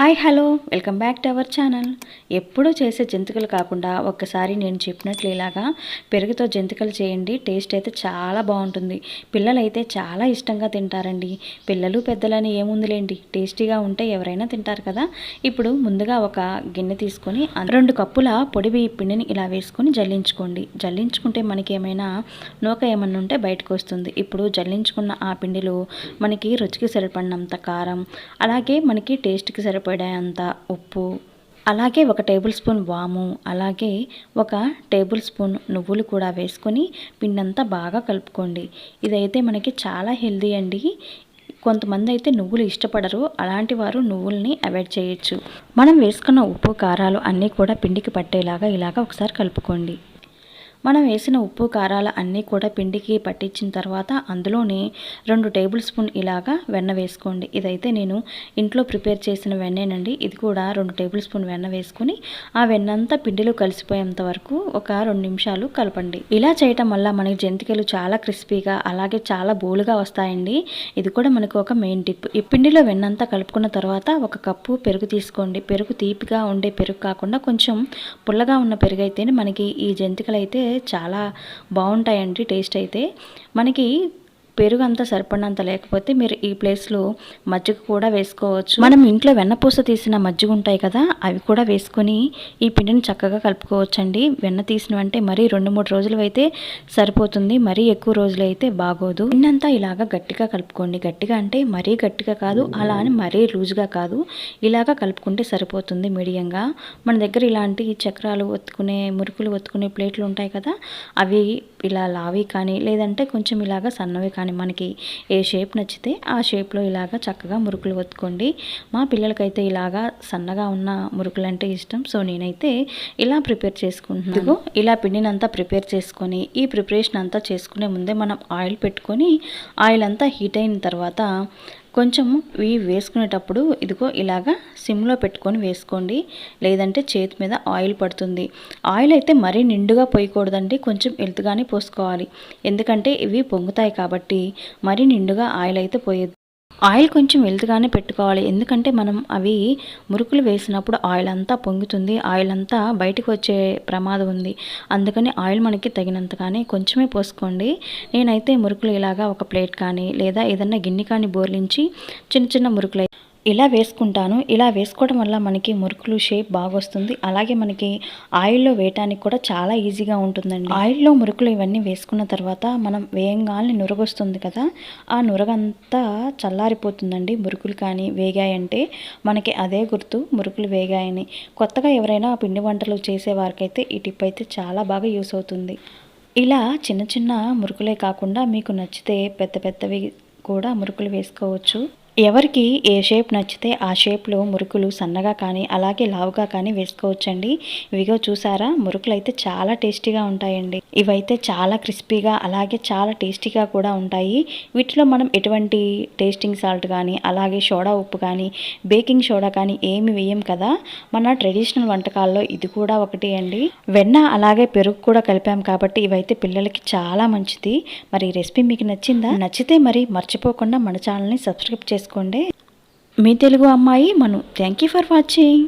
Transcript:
Hi hello. Welcome back to our channel. ఎప్పుడూ చేసే జంతికలు కాకుండా ఒక్కసారి నేను చెప్పినట్లు ఇలాగా పెరుగుతో జంతికలు చేయండి. టేస్ట్ అయితే చాలా బాగుంటుంది. పిల్లలు అయితే చాలా ఇష్టంగా తింటారండి. పిల్లలు పెద్దలని ఏముందిలేండి? టేస్టీగా ఉంటే ఎవరైనా తింటారు కదా. ఇప్పుడు ముందుగా ఒక గిన్నె తీసుకొని రెండు కప్పుల పొడి బియ్య పిండిని ఇలా వేసుకొని జల్లించుకోండి. జల్లించుకుంటే మనకి ఏమైనా నూక ఏమన్నా ఉంటే బయటకు వస్తుంది. ఇప్పుడు జల్లించుకున్న ఆ పిండిలో మనకి రుచికి సరిపడినంత కారం అలాగే మనకి టేస్ట్కి సరిపడేంత ఉప్పు అలాగే ఒక టేబుల్ స్పూన్ వాము అలాగే ఒక టేబుల్ స్పూన్ నువ్వులు కూడా వేసుకొని పిండంతా బాగా కలుపుకోండి. ఇదైతే మనకి చాలా హెల్దీ అండి. కొంతమంది అయితే నువ్వులు ఇష్టపడరు. అలాంటి వారు నువ్వుల్ని అవాయిడ్ చేయొచ్చు. మనం వేసుకున్న ఉప్పు కారాలు అన్నీ కూడా పిండికి పట్టేలాగా ఇలాగ ఒకసారి కలుపుకోండి. మనం వేసిన ఉప్పు కారాలు అన్నీ కూడా పిండికి పట్టించిన తర్వాత అందులోనే రెండు టేబుల్ స్పూన్ ఇలాగా వెన్న వేసుకోండి. ఇదైతే నేను ఇంట్లో ప్రిపేర్ చేసిన వెన్నేనండి. ఇది కూడా రెండు టేబుల్ స్పూన్ వెన్న వేసుకుని ఆ వెన్నంతా పిండిలో కలిసిపోయేంత వరకు ఒక రెండు నిమిషాలు కలపండి. ఇలా చేయటం వల్ల మనకి జంతికలు చాలా క్రిస్పీగా అలాగే చాలా బోలుగా వస్తాయండి. ఇది కూడా మనకు ఒక మెయిన్ టిప్. ఈ పిండిలో వెన్నంతా కలుపుకున్న తర్వాత ఒక కప్పు పెరుగు తీసుకోండి. పెరుగు తీపిగా ఉండే పెరుగు కాకుండా కొంచెం పుల్లగా ఉన్న పెరుగు అయితేనే మనకి ఈ జంతికలు అయితే చాలా బాగుంటాయండి టేస్ట్ అయితే. మనకి పెరుగు అంతా సరిపడినంత లేకపోతే మీరు ఈ ప్లేస్లో మజ్జిగ కూడా వేసుకోవచ్చు. మనం ఇంట్లో వెన్నపూస తీసిన మజ్జిగ ఉంటాయి కదా అవి కూడా వేసుకొని ఈ పిండిని చక్కగా కలుపుకోవచ్చండి. వెన్న తీసినవంటే మరీ రెండు మూడు రోజులు అయితే సరిపోతుంది మరీ ఎక్కువ రోజులు అయితే బాగోదు. పిండంతా ఇలాగా గట్టిగా కలుపుకోండి. గట్టిగా అంటే మరీ గట్టిగా కాదు అలా అని మరీ లూజ్గా కాదు. ఇలాగా కలుపుకుంటే సరిపోతుంది మీడియంగా. మన దగ్గర ఇలాంటి చక్రాలు ఒత్తుకునే మురుకులు ఒత్తుకునే ప్లేట్లు ఉంటాయి కదా అవి ఇలా లావి కానీ లేదంటే కొంచెం ఇలాగా సన్నవి కానీ మనకి ఏ షేప్ నచ్చితే ఆ షేప్లో ఇలాగా చక్కగా మురుకులు ఒత్తుకోండి. మా పిల్లలకైతే ఇలాగా సన్నగా ఉన్న మురుకులు అంటే ఇష్టం. సో నేనైతే ఇలా ప్రిపేర్ చేసుకుంటున్నాను. ఇలా పిండినంతా ప్రిపేర్ చేసుకొని ఈ ప్రిపరేషన్ అంతా చేసుకునే ముందే మనం ఆయిల్ పెట్టుకొని ఆయిల్ అంతా హీట్ అయిన తర్వాత కొంచెం ఇవి వేసుకునేటప్పుడు ఇదిగో ఇలాగా సిమ్లో పెట్టుకొని వేసుకోండి. లేదంటే చేతి మీద ఆయిల్ పడుతుంది. ఆయిల్ అయితే మరీ నిండుగా పోయకూడదండి. కొంచెం ఎలుతుగానే పోసుకోవాలి. ఎందుకంటే ఇవి పొంగుతాయి కాబట్టి మరీ నిండుగా ఆయిల్ అయితే పోయేది ఆయిల్ కొంచెం వెలుతుగానే పెట్టుకోవాలి. ఎందుకంటే మనం అవి మురుకులు వేసినప్పుడు ఆయిల్ అంతా పొంగుతుంది. ఆయిల్ అంతా బయటకు వచ్చే ప్రమాదం ఉంది. అందుకని ఆయిల్ మనకి తగినంతగానే కొంచెమే పోసుకోండి. నేనైతే మురుకులు ఇలాగా ఒక ప్లేట్ కానీ లేదా ఏదన్నా గిన్నె కానీ బోర్లించి చిన్న చిన్న మురుకులు ఇలా వేసుకుంటాను. ఇలా వేసుకోవడం వల్ల మనకి మురుకులు షేప్ బాగా వస్తుంది అలాగే మనకి ఆయిల్లో వేయటానికి కూడా చాలా ఈజీగా ఉంటుందండి. ఆయిల్లో మురుకులు ఇవన్నీ వేసుకున్న తర్వాత మనం వేయంగాల్ని నురగొస్తుంది కదా ఆ నురగంతా చల్లారిపోతుందండి. మురుకులు కానీ వేగాయంటే మనకి అదే గుర్తు మురుకులు వేగాయని. కొత్తగా ఎవరైనా పిండి వంటలు చేసే వారికైతే ఈ టిప్ అయితే చాలా బాగా యూస్ అవుతుంది. ఇలా చిన్న చిన్న మురుకులే కాకుండా మీకు నచ్చితే పెద్ద పెద్దవి కూడా మురుకులు వేసుకోవచ్చు. ఎవరికి ఏ షేప్ నచ్చితే ఆ షేప్లో మురుకులు సన్నగా కానీ అలాగే లావుగా కానీ వేసుకోవచ్చండి. ఇవిగో చూసారా? మురుకులు అయితే చాలా టేస్టీగా ఉంటాయండి. ఇవైతే చాలా క్రిస్పీగా అలాగే చాలా టేస్టీగా కూడా ఉంటాయి. వీటిలో మనం ఎటువంటి టేస్టింగ్ సాల్ట్ కానీ అలాగే సోడా ఉప్పు కానీ బేకింగ్ సోడా కానీ ఏమి వేయం కదా? మన ట్రెడిషనల్ వంటకాల్లో ఇది కూడా ఒకటి అండి. వెన్న అలాగే పెరుగు కూడా కలిపాం కాబట్టి ఇవైతే పిల్లలకి చాలా మంచిది. మరి ఈ రెసిపీ మీకు నచ్చిందా? నచ్చితే మరి మర్చిపోకుండా మన ఛానల్ని సబ్స్క్రైబ్ చేసుకోండి. మీ తెలుగు అమ్మాయి Manu thank you for watching